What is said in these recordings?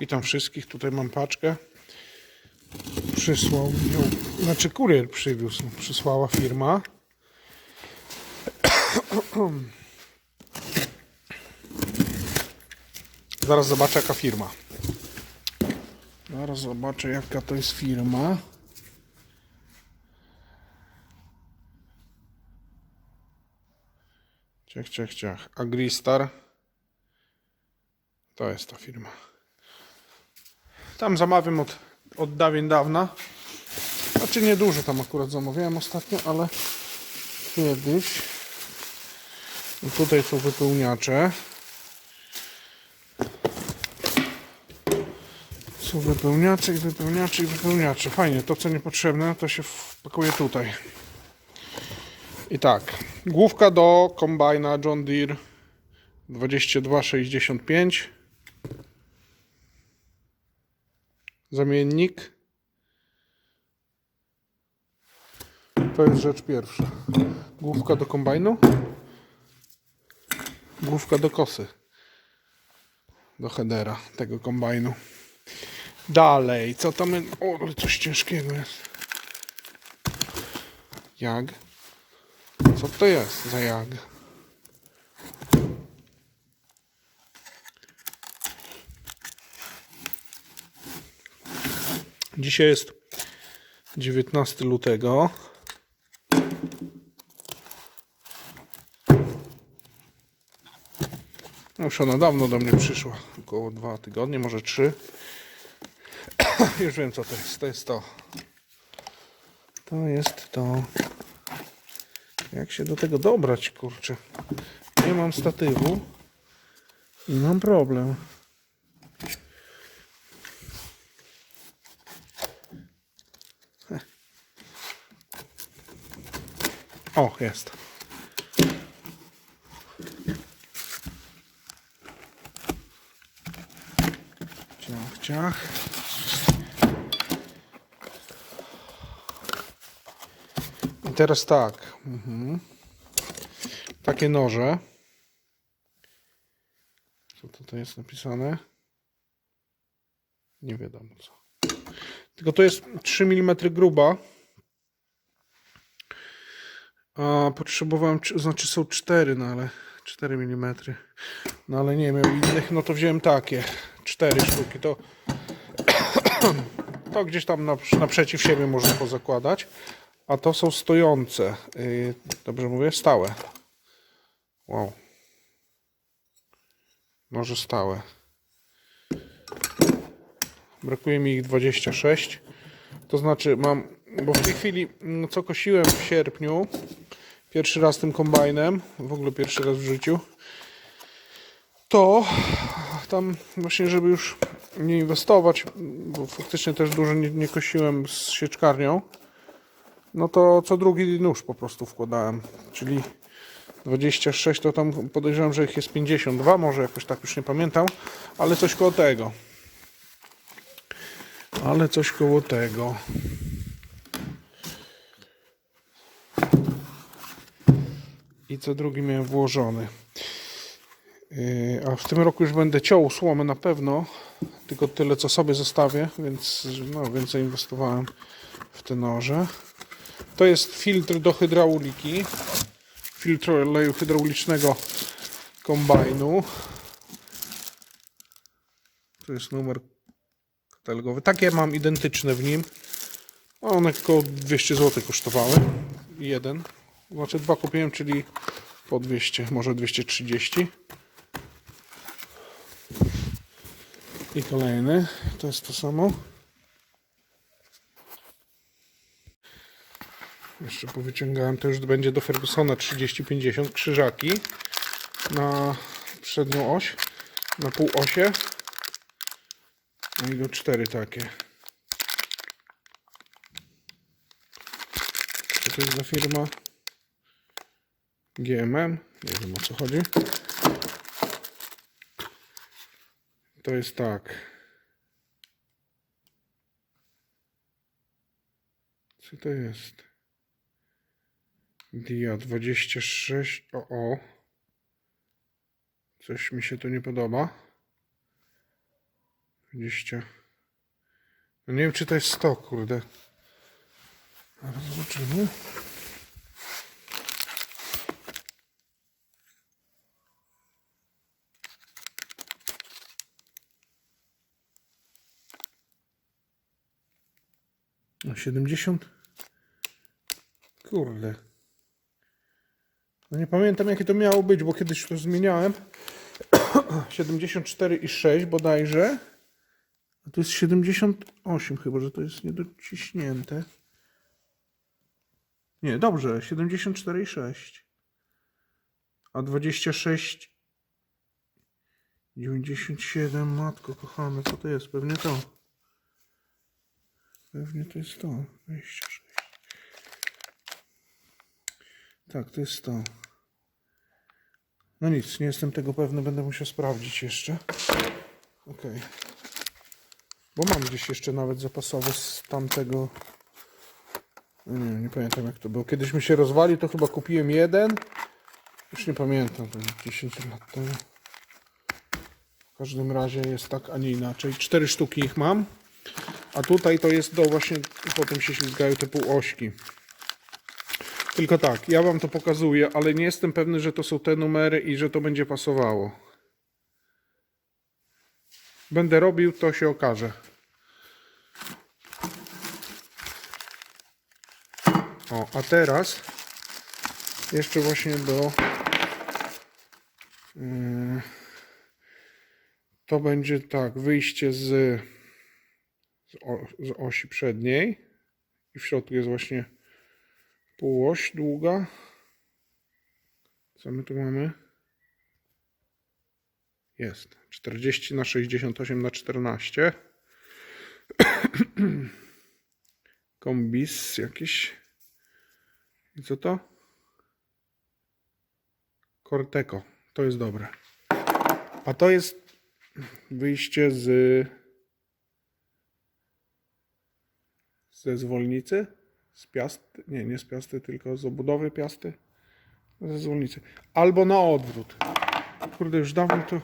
Witam wszystkich. Tutaj mam paczkę. Przysłał ją, znaczy kurier przywiózł. Przysłała firma. Zaraz zobaczę jaka firma. Zaraz zobaczę jaka to jest firma. Ciach, ciach, ciach. Agristar. To jest ta firma. Tam zamawiam od, od dawien dawna. Znaczy nie dużo tam akurat zamawiałem ostatnio, ale kiedyś. I tutaj są wypełniacze. Są wypełniacze i wypełniacze i wypełniacze. Fajnie, to co niepotrzebne to się wpakuje tutaj. I tak, główka do kombajna John Deere 2265. Zamiennik. To jest rzecz pierwsza. Główka do kombajnu. Główka do kosy. Do headera tego kombajnu. Dalej, co tam? O, ale coś ciężkiego jest. Jag. Co to jest za jag? Dzisiaj jest 19 lutego. No Już ona dawno do mnie przyszła. Około dwa tygodnie, może trzy. Już wiem co to jest. To jest to. To jest to. Jak się do tego dobrać, kurczę. Nie mam statywu. I mam problem. O, jest. Ciach, ciach. I teraz tak. Mhm. Takie noże. Co tutaj jest napisane? Nie wiadomo co. Tylko to jest 3 mm gruba. A potrzebowałem, cz- znaczy są 4, no ale 4 mm. No ale nie miał innych, no to wziąłem takie. 4 sztuki. To, to gdzieś tam na, naprzeciw siebie można pozakładać. A to są stojące. Yy, dobrze mówię? Stałe. Wow. Może stałe. Brakuje mi ich 26. To znaczy mam, bo w tej chwili mm, co kosiłem w sierpniu, pierwszy raz tym kombajnem, w ogóle pierwszy raz w życiu, to tam właśnie, żeby już nie inwestować, bo faktycznie też dużo nie, nie kosiłem z sieczkarnią, no to co drugi nóż po prostu wkładałem, czyli 26 to tam podejrzewam, że ich jest 52, może jakoś tak już nie pamiętam, ale coś koło tego. Ale coś koło tego. I co drugi miałem włożony. Yy, A w tym roku już będę ciął słomę na pewno. Tylko tyle co sobie zostawię, więc no, więcej inwestowałem w te noże. To jest filtr do hydrauliki. Filtr oleju hydraulicznego kombajnu. Tu jest numer katalogowy. Takie mam identyczne w nim. One około 200 zł kosztowały. Jeden. Znaczy dwa kupiłem, czyli po 200, może 230. I kolejny. To jest to samo. Jeszcze powyciągałem, to już będzie do Fergusona 30-50 krzyżaki na przednią oś, na półosie. No i do cztery takie. To jest za firma? GMM. Nie wiem o co chodzi. To jest tak. Co to jest? Dia 26. O, o. Coś mi się tu nie podoba. 20. No nie wiem, czy to jest 100, kurde. Zobaczymy. No 70. Kurde. No nie pamiętam jakie to miało być, bo kiedyś to zmieniałem. 74,6 bodajże. A to jest 78 chyba, że to jest niedociśnięte. Nie, dobrze, 74,6. A 26 97, matko kochane, co to jest? Pewnie to. Pewnie to jest to. 26. Tak, to jest to. No nic, nie jestem tego pewny, będę musiał sprawdzić jeszcze. Okej. Bo mam gdzieś jeszcze nawet zapasowo z tamtego. No Nie, nie pamiętam jak to było. Kiedyś mi się rozwali, to chyba kupiłem jeden. Już nie pamiętam, to 10 lat temu. W każdym razie jest tak, a nie inaczej. Cztery sztuki ich mam. A tutaj to jest do właśnie, potem się ślizgają te półośki. Tylko tak, ja wam to pokazuję, ale nie jestem pewny, że to są te numery i że to będzie pasowało. Będę robił, to się okaże. O, a teraz jeszcze właśnie do yy, to będzie tak, wyjście z z, osi przedniej i w środku jest właśnie półoś długa. Co my tu mamy? Jest 40 na 68 na 14. Kombis jakiś. I co to? Corteco. To jest dobre. A to jest wyjście z ze zwolnicy? Z piasty? Nie, nie z piasty, tylko z obudowy piasty. Ze zwolnicy. Albo na odwrót. Kurde, już dawno to...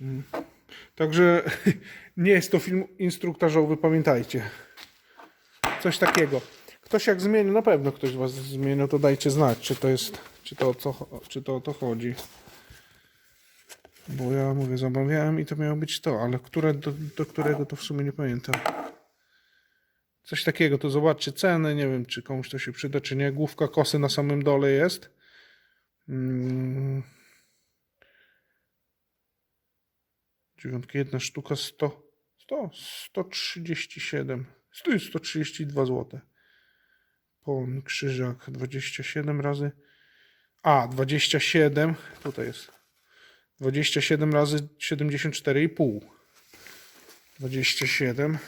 Mm. Także nie jest to film instruktażowy, pamiętajcie. Coś takiego. Ktoś jak zmieni, na pewno ktoś Was zmienił, to dajcie znać, czy to jest, czy to o co, czy to o to chodzi. Bo ja mówię, zamawiałem i to miało być to, ale które, do, do którego to w sumie nie pamiętam. Coś takiego, to zobaczcie ceny, nie wiem czy komuś to się przyda, czy nie. Główka kosy na samym dole jest. Mm. Dziewiątki, jedna sztuka 100, 100, 137, 100, 132 zł. Pon krzyżak 27 razy, a 27, tutaj jest 27 razy 74,5. 27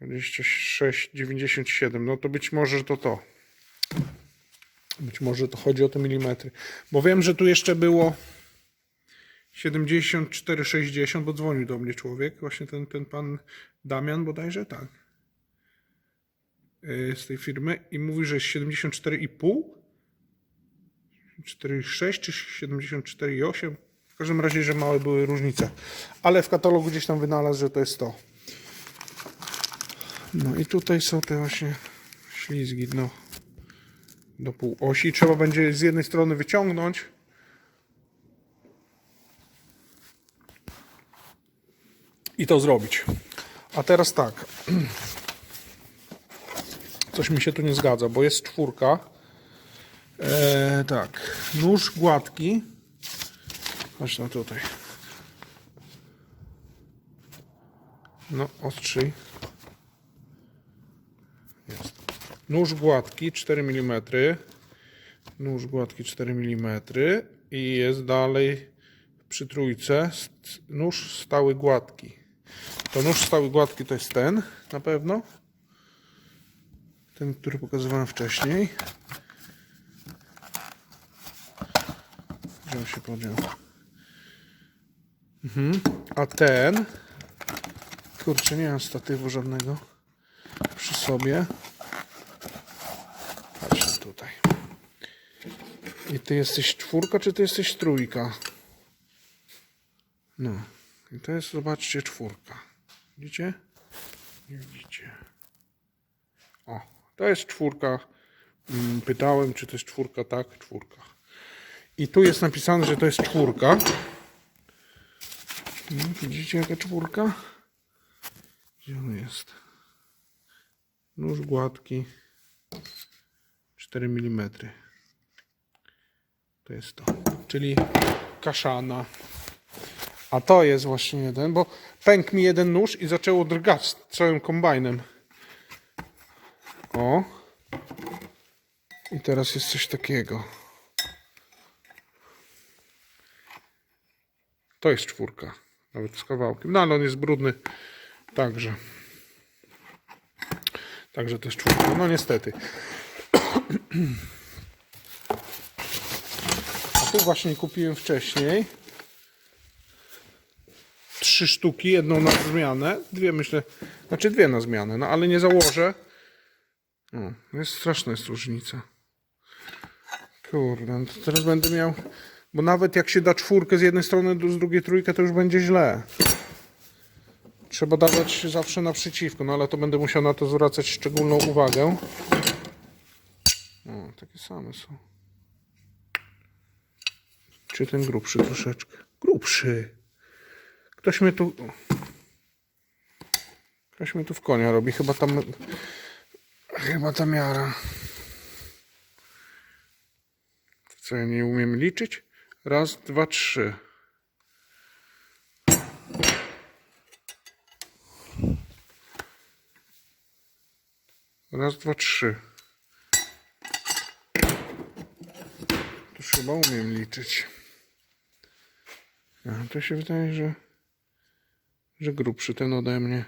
26, 97. No to być może to to. Być może to chodzi o te milimetry. Bo wiem, że tu jeszcze było 74, 60, bo dzwonił do mnie człowiek. Właśnie ten, ten pan Damian bodajże, tak. Yy, Z tej firmy. I mówi, że jest 74,5. 4,6 czy 74,8. W każdym razie, że małe były różnice. Ale w katalogu gdzieś tam wynalazł, że to jest to. No i tutaj są te właśnie ślizgi no, do półosi. Trzeba będzie z jednej strony wyciągnąć. I to zrobić. A teraz tak. Coś mi się tu nie zgadza, bo jest czwórka. E, tak. Nóż gładki. Chodź no tutaj. No, ostrzyj. Jest. Nóż gładki 4 mm. Nóż gładki 4 mm. I jest dalej przy trójce nóż stały gładki. To nóż stały gładki to jest ten na pewno. Ten, który pokazywałem wcześniej. Gdzie on się podział? Mhm. A ten. Kurczę, nie mam statywu żadnego przy sobie. Patrzę tutaj. I ty jesteś czwórka, czy ty jesteś trójka? No. I to jest, zobaczcie, czwórka. Widzicie? Nie widzicie. O, to jest czwórka. Mm, Pytałem, czy to jest czwórka. Tak, czwórka. I tu jest napisane, że to jest czwórka. No, widzicie, jaka czwórka? Gdzie on jest? Nóż gładki. 4 mm. To jest to. Czyli kaszana. A to jest właśnie jeden, bo pękł mi jeden nóż i zaczęło drgać z całym kombajnem. O. I teraz jest coś takiego. To jest czwórka. Nawet z kawałkiem. No ale on jest brudny. Także. Także to jest czwórka. No niestety. Właśnie kupiłem wcześniej trzy sztuki, jedną na zmianę, dwie myślę, znaczy dwie na zmianę, no ale nie założę. O, jest straszna jest różnica. Kurde, no to teraz będę miał, bo nawet jak się da czwórkę z jednej strony, z drugiej trójkę, to już będzie źle. Trzeba dawać zawsze naprzeciwko, no ale to będę musiał na to zwracać szczególną uwagę. O, takie same są. Czy ten grubszy troszeczkę? Grubszy. Ktoś mnie tu. Ktoś mnie tu w konia robi. Chyba tam. Chyba ta miara. Co ja nie umiem liczyć? Raz, dwa, trzy. Raz, dwa, trzy. To chyba umiem liczyć. A, to się wydaje, że, że grubszy ten ode mnie.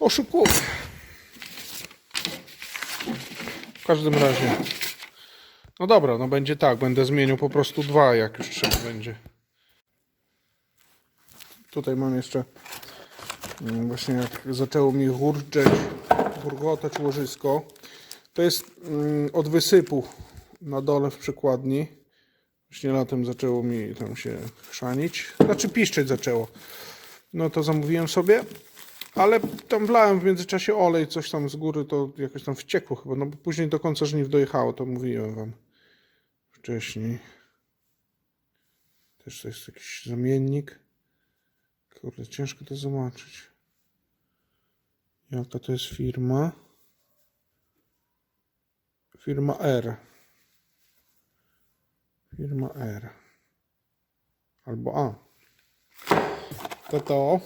Oszukuję. W każdym razie. No dobra, no będzie tak. Będę zmienił po prostu dwa, jak już trzeba będzie. Tutaj mam jeszcze mm, właśnie jak zaczęło mi hurczeć, hurgotać łożysko. To jest mm, od wysypu na dole w przykładni. Właśnie latem zaczęło mi tam się chrzanić. Znaczy piszczeć zaczęło. No to zamówiłem sobie. Ale tam wlałem w międzyczasie olej, coś tam z góry, to jakoś tam wciekło chyba. No bo później do końca żniw dojechało, to mówiłem wam wcześniej. Też to jest jakiś zamiennik. Kurde, ciężko to zobaczyć. Jaka to jest firma? Firma R. Firma R. Albo A. To to.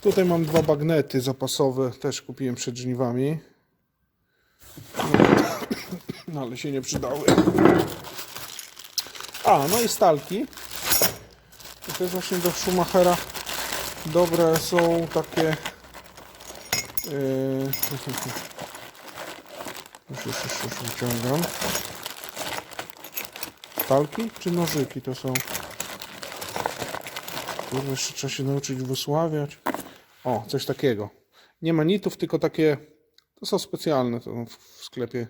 Tutaj mam dwa bagnety zapasowe, też kupiłem przed żniwami. No ale się nie przydały. A, no i stalki. I to jest właśnie do Schumachera. Dobre są takie. Yy, już, już, już, już wyciągam. Stalki czy nożyki to są? Kurde, jeszcze trzeba się nauczyć wysławiać. O, coś takiego. Nie ma nitów, tylko takie. To są specjalne. To w sklepie.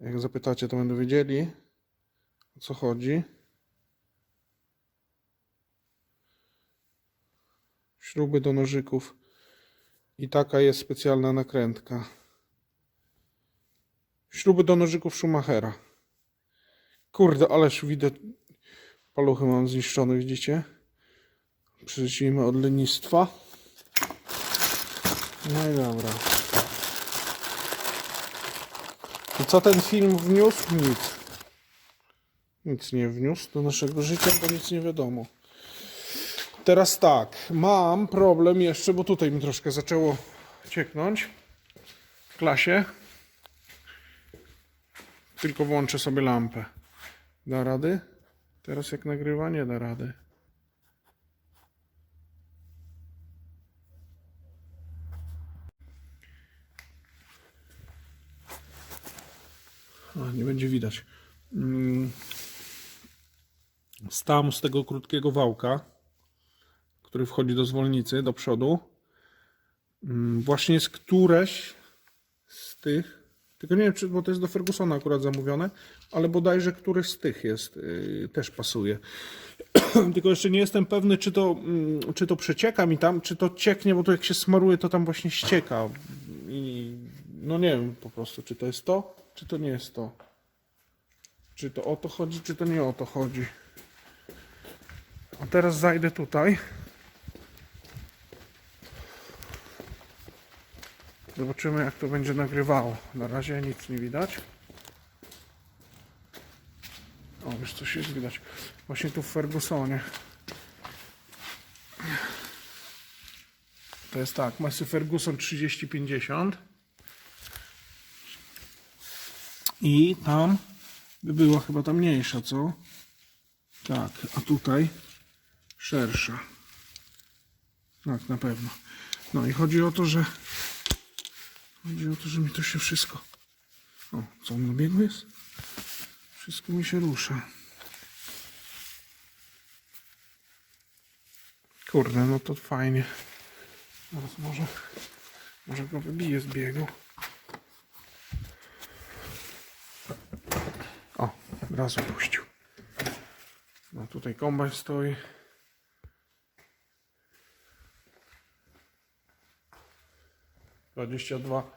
Jak zapytacie, to będą wiedzieli o co chodzi. Śruby do nożyków. I taka jest specjalna nakrętka. Śruby do nożyków Schumachera. Kurde, ależ widać. Paluchy mam zniszczone, widzicie? Przeżyjmy od lenistwa. No i dobra. I co ten film wniósł? Nic. Nic nie wniósł do naszego życia, bo nic nie wiadomo. Teraz tak, mam problem jeszcze, bo tutaj mi troszkę zaczęło cieknąć w klasie. Tylko włączę sobie lampę. Da rady? Teraz jak nagrywa, nie da rady. Nie będzie widać. Mm. Z tam, z tego krótkiego wałka, który wchodzi do zwolnicy, do przodu, mm, właśnie z któreś z tych Tylko nie wiem, czy, bo to jest do Fergusona akurat zamówione, ale bodajże któryś z tych jest, yy, też pasuje. Tylko jeszcze nie jestem pewny, czy to, mm, czy to przecieka mi tam, czy to cieknie, bo to jak się smaruje, to tam właśnie ścieka. I no nie wiem po prostu, czy to jest to, czy to nie jest to. Czy to o to chodzi, czy to nie o to chodzi. A teraz zajdę tutaj. Zobaczymy jak to będzie nagrywało. Na razie nic nie widać. O, już coś jest widać. Właśnie tu w Fergusonie. To jest tak, masy Ferguson 3050. I tam by była chyba ta mniejsza, co? Tak, a tutaj szersza. Tak, na pewno. No i chodzi o to, że chodzi o to, że mi to się wszystko. O, co on na biegu jest? Wszystko mi się rusza. Kurde, no to fajnie. Teraz może, może go wybiję z biegu. O, razu puścił. No tutaj kombajn stoi. Dwadzieścia dwa,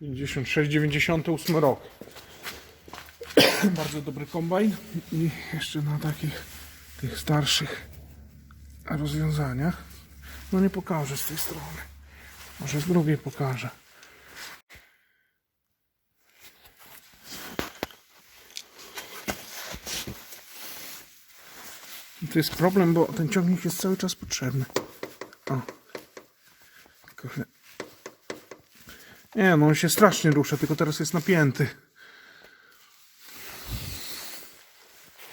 pięćdziesiąt sześć, dziewięćdziesiąty ósmy rok. Bardzo dobry kombajn i jeszcze na takich tych starszych rozwiązaniach. No nie pokażę z tej strony. Może z drugiej pokażę. To jest problem, bo ten ciągnik jest cały czas potrzebny. O. Tylko. Nie, no on się strasznie rusza, tylko teraz jest napięty.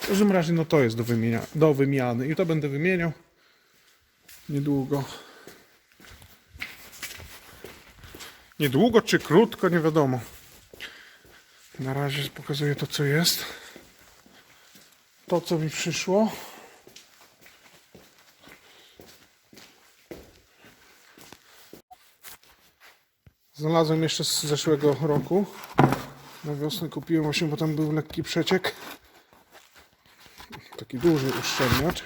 W każdym razie, no to jest do, wymienia, do wymiany i to będę wymieniał niedługo. Niedługo czy krótko, nie wiadomo. Na razie pokazuję to, co jest. To, co mi przyszło. Znalazłem jeszcze z zeszłego roku. Na wiosnę kupiłem właśnie, bo tam był lekki przeciek. Taki duży uszczelniacz.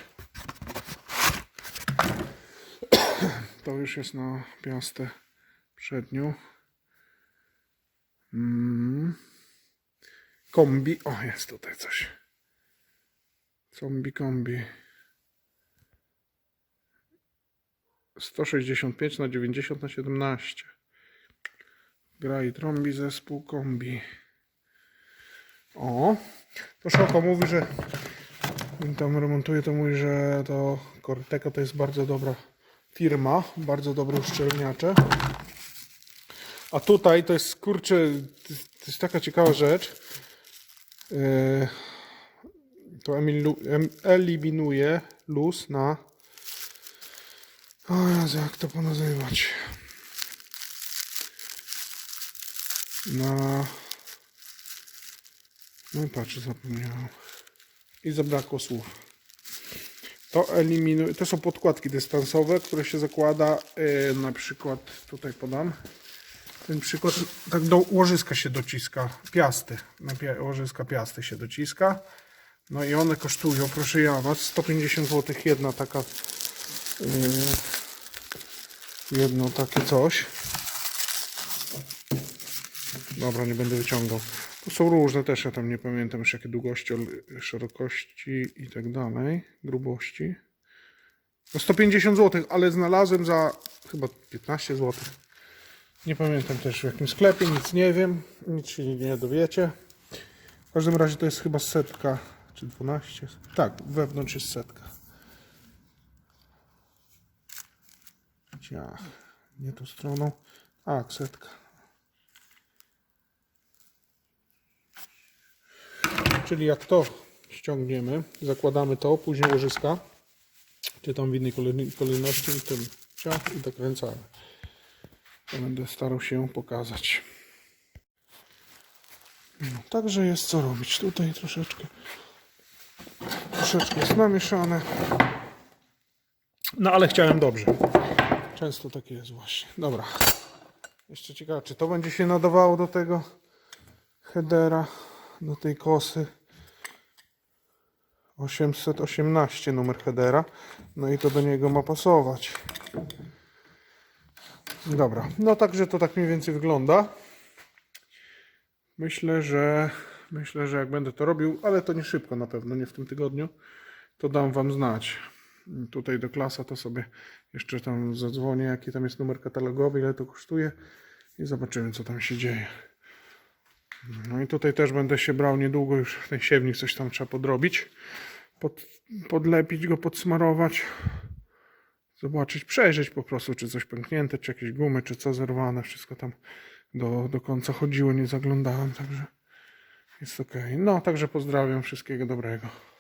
To już jest na piastę przednią. Mm. Kombi. O, jest tutaj coś. Kombi, kombi. 165 na 90 na 17. Gra i trąbi zespół kombi. O, to Szoko mówi, że tam remontuje, to mówi, że to Corteco to jest bardzo dobra firma, bardzo dobre uszczelniacze. A tutaj to jest, kurczę, to jest- taka ciekawa rzecz. Yy, To eliminuje luz na... O Jezu, jak to ponazywać? Na... No patrz, zapomniałem. I zabrakło słów. To eliminuje, to są podkładki dystansowe, które się zakłada yy, na przykład, tutaj podam, ten przykład, tak do łożyska się dociska, piasty, na pia, łożyska piasty się dociska. No i one kosztują, proszę ja was, 150 zł jedna taka, yy, jedno takie coś. Dobra, nie będę wyciągał. To są różne też, ja tam nie pamiętam już jakie długości, szerokości i tak dalej, grubości. No 150 zł, ale znalazłem za chyba 15 zł. Nie pamiętam też w jakim sklepie, nic nie wiem, nic się nie dowiecie. W każdym razie to jest chyba setka, czy 12. Tak, wewnątrz jest setka. Ciach, nie tą stroną. Tak, setka. Czyli jak to ściągniemy, zakładamy to, później łożyska, czy tam w innej kolej- kolejności i tym ciach i dokręcamy. To będę starał się pokazać. No, także jest co robić. Tutaj troszeczkę troszeczkę jest namieszane. No ale chciałem dobrze. Często takie jest właśnie. Dobra. Jeszcze ciekawe, czy to będzie się nadawało do tego headera do tej kosy. 818 numer headera. No i to do niego ma pasować. Dobra, no także to tak mniej więcej wygląda. Myślę, że myślę, że jak będę to robił, ale to nie szybko na pewno, nie w tym tygodniu, to dam wam znać. Tutaj do klasa to sobie jeszcze tam zadzwonię, jaki tam jest numer katalogowy, ile to kosztuje i zobaczymy, co tam się dzieje. No i tutaj też będę się brał niedługo, już ten siewnik coś tam trzeba podrobić, pod, podlepić go, podsmarować, zobaczyć, przejrzeć po prostu, czy coś pęknięte, czy jakieś gumy, czy co zerwane, wszystko tam do, do końca chodziło, nie zaglądałem, także jest ok. No, także pozdrawiam, wszystkiego dobrego.